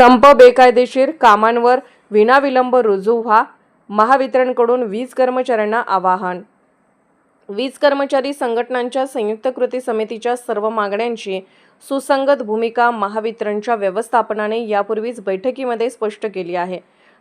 संप बेकायदेशीर कामांवर विनाविलंब रुजू व्हा. महावितरणकडून वीज कर्मचाऱ्यांना आवाहन. वीज कर्मचारी संघटनांच्या संयुक्त कृती समितीच्या सर्व मागण्यांची सुसंगत भूमिका महावितरणच्या व्यवस्थापनाने यापूर्वीच बैठकीमध्ये स्पष्ट केली आहे.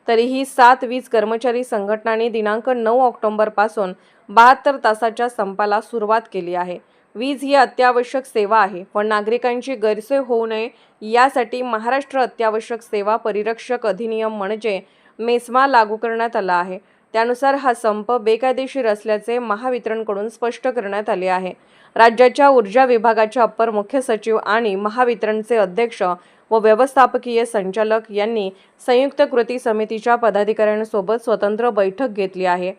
तरीही सात वीज कर्मचारी संघटनांनी दिनांक नऊ ऑक्टोबरपासून बहात्तर तासाच्या संपाला सुरुवात केली आहे. वीज ही अत्यावश्यक सेवा आहे. पण नागरिकांची गैरसोय होऊ नये यासाठी महाराष्ट्र अत्यावश्यक सेवा परिरक्षक अधिनियम म्हणजे मेस्मा लागू करण्यात आला आहे. त्यानुसार हा संप बेकायदेशीर असल्याचे महावितरणकडून स्पष्ट करण्यात आले आहे. राज्याच्या ऊर्जा विभागाच्या अप्पर मुख्य सचिव आणि महावितरणचे अध्यक्ष व व्यवस्थापकीय संचालक यांनी संयुक्त कृती समितीच्या पदाधिकाऱ्यांसोबत स्वतंत्र बैठक घेतली आहे.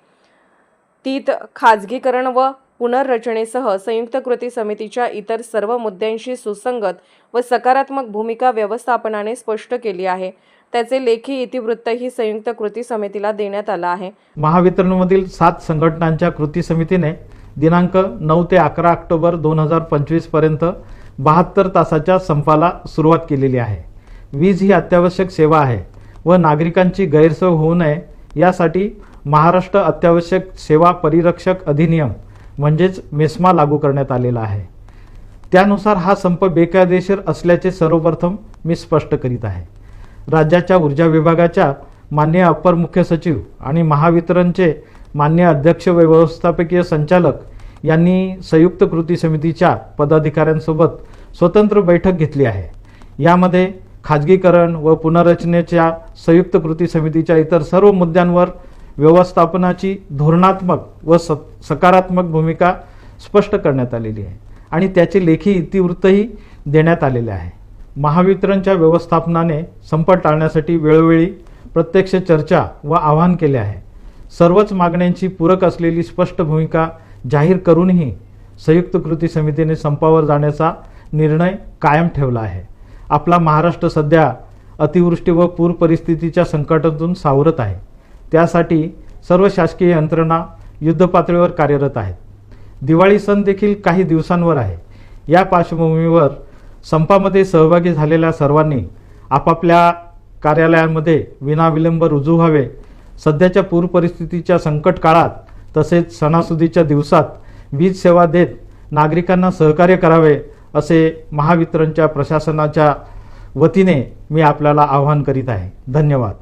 तीत खाजगीकरण व पुनर्रचनेसह संयुक्त कृती समितीच्या इतर सर्व मुद्द्यांशी सुसंगत व सकारात्मक भूमिका व्यवस्थापनाने स्पष्ट केली आहे. त्याचे लेखी इतिवृत्तही संयुक्त कृती समितीला देण्यात आला आहे. महावितरणमधील सात संघटनांच्या कृती समितीने दिनांक नऊ ते अकरा ऑक्टोबर दोन हजार पंचवीसपर्यंत बहात्तर तासाच्या संपाला सुरुवात केलेली आहे. वीज ही अत्यावश्यक सेवा आहे व नागरिकांची गैरसोय होऊ नये यासाठी महाराष्ट्र अत्यावश्यक सेवा परिरक्षक अधिनियम म्हणजेच मेस्मा लागू करण्यात आलेला आहे. त्यानुसार हा संप बेकायदेशीर असल्याचे सर्वप्रथम मी स्पष्ट करीत आहे. राज्याच्या ऊर्जा विभागाच्या मान्य अपर मुख्य सचिव आणि महावितरणचे मान्य अध्यक्ष व व्यवस्थापकीय संचालक यांनी संयुक्त कृती समितीच्या पदाधिकाऱ्यांसोबत स्वतंत्र बैठक घेतली आहे. यामध्ये खाजगीकरण व पुनर्रचनेच्या संयुक्त कृती समितीच्या इतर सर्व मुद्द्यांवर व्यवस्थापनाची धोरणात्मक व स सकारात्मक भूमिका स्पष्ट करण्यात आलेली आहे. आणि त्याचे लेखी इतिवृत्तही देण्यात आलेले आहे. महावितरणच्या व्यवस्थापनाने संपट टाळण्यासाठी वेळोवेळी प्रत्यक्ष चर्चा व आवाहन केले आहे. सर्वच मागण्यांची पूरक असलेली स्पष्ट भूमिका जाहीर करूनही संयुक्त कृती समितीने संपावर जाण्याचा निर्णय कायम ठेवला आहे. आपला महाराष्ट्र सध्या अतिवृष्टी व पूर परिस्थितीच्या संकटातून सावरत आहे. त्यासाठी सर्व शासकीय यंत्रणा युद्धपातळीवर कार्यरत आहेत. दिवाळी सण देखील काही दिवसांवर आहे. या पार्श्वभूमीवर संपामध्ये सहभागी झालेल्या सर्वांनी आपापल्या कार्यालयांमध्ये विनाविलंब रुजू व्हावे. सध्याच्या पूर परिस्थितीच्या संकट काळात तसेच सणासुदीच्या दिवसात वीज सेवा देत नागरिकांना सहकार्य करावे असे महावितरणच्या प्रशासनाच्या वतीने मी आपल्याला आवाहन करीत आहे. धन्यवाद.